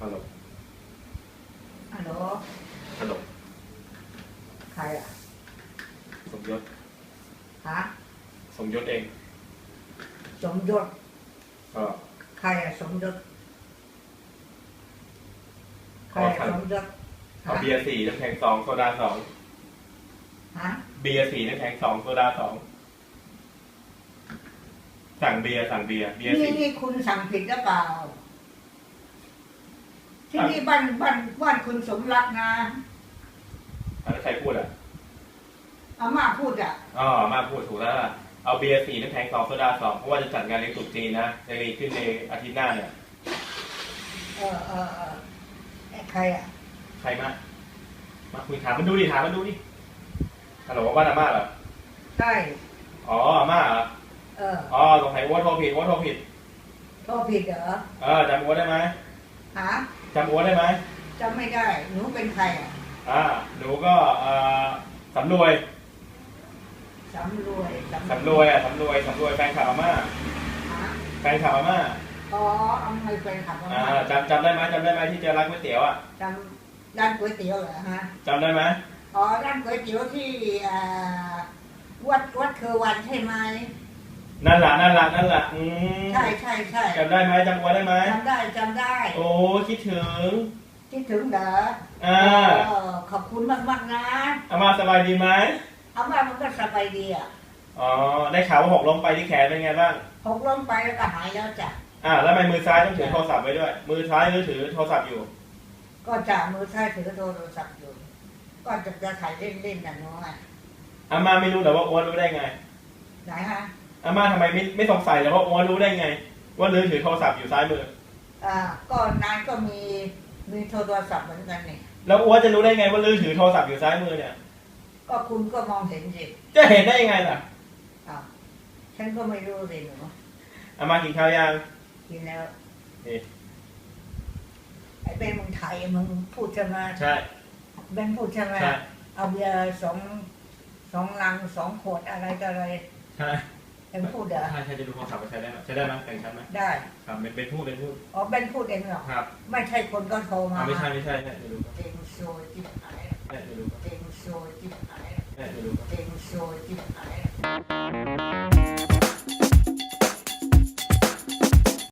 ฮัลโหลฮัลโหลฮัลโหลใครอะสมยศฮะสมยศเองสมยศก็ใครอะสมยศใครอะสมยศเอาเบียร์สี่น้ำแข็งสองโซดาสองฮะเบียร์สี่น้ำแข็งสองโซดาสองสั่งเบียร์สั่งเบียร์เบียร์สี่นี่คุณสั่งผิดหรือเปล่า ที่นี่บ้านบ้านบ้านคุณสมรักนะอันนั้นใครพูดอะอาม่าพูดอะ อ๋อมาพูดถูกแล้วล่ะเอาเบียร์สี่น้ำแข็งสองโซดาสองเพราะว่าจะจัดงานเลี้ยงตรุษจีนนะจะมีขึ้นในอาทิตย์หน้าเนี่ย เออเออเออไอ้ใครอะใครมามาคุยถามมันดูดิถามมันดูดิฮัลโหลว่าอาม่าเหรอใช่อ๋ออาม่าเหรอเอออ๋อสงสัยว่าโทรผิดว่าโทรผิดโทษผิดเหรอเออจำอัวได้ไหม ฮะจำอัวได้ไหมจำไม่ได้หนูเป็นใครอะอ่าหนูก็เอ่อสำรวยสำรวยสำรวยอะสำรวยสำรวยแฟนคลับอาม่าฮะแฟนคลับอาม่าอ๋อเอาไม่เป็นขับอาอ่าม่าจำจำได้ไหมจำได้ไหมที่เจอร้านก๋วยเตี๋ยวอะจำร้านก๋วยเตี๋ยวเหรอฮะจำได้ไหมอ๋อร้านก๋วยเตี๋ยวที่อ่าวัดวัดคือวันใช่ไหม นั่นแหละนั่นแหละนั่นแหละอืมใช่ใช่ใช่จำได้ไหมจำอัวได้ไหมจำได้จำได้ โอ้คิดถึง คิดถึงเหรออ่าเออขอบคุณมากมากๆนะอาม่าสบายดีไหมเอามามันก็สบายดีอะอ๋อได้ข่าวว่าหกล้มไปที่แขนเป็นไงบ้างหกล้มไปแล้วก็หายแล้วจ้ะอ่าแล้วทำไมมือซ้ายต้องถือโทรศัพท์ไว้ด้วย มือซ้ายมือถือโทรศัพท์อยู่ ก็จะมือซ้ายถือโทรศัพท์อยู่ ก็จะจะถ่ายเล่นๆนะน้องอะอาม่าไม่รู้เหรอว่าอ้วนรู้ได้ไงไหนฮะ อาม่าทำไมไม่ไม่สงสัยเลยว่าอ้วนรู้ได้ไง ว่าลือถือโทรศัพท์อยู่ซ้ายมือ อ่าก็นายก็มีมีโทรศัพท์เหมือนกันนี่แล้วอ้วนจะรู้ได้ไงว่าลือถือโทรศัพท์อยู่ซ้ายมือเนี่ย ก็คุณก็มองเห็นสิจะเห็นได้ยังไงล่ะอ้าวฉันก็ไม่รู้สิหนูอาม่ากินข้าวยังกินแล้วนี่ไอ้เป็นมึงไทยมึงพูดใช่ไหมใช่เบนพูดใช่ไหมใช่เอาเบียร์สองสองลังสองขวดอะไรต่ออะไรใช่ เป็นพูดเหรอใช่ใช่จะดูโทรศัพท์ใช้ได้ไหมใช้ได้ไหมแต่งชัดไหมได้ครับเป็นเป็นพูดเป็นพูดอ๋อเบนพูดเองเหรอครับ ไม่ใช่คนก็โทรมาอ่าไม่ใช่ไม่ใช่ใช่จะดูครับเต็งโซจิบหายใช่จะดูครับเต็งโซจิบหายใช่จะดูครับเต็งโซจิบหาย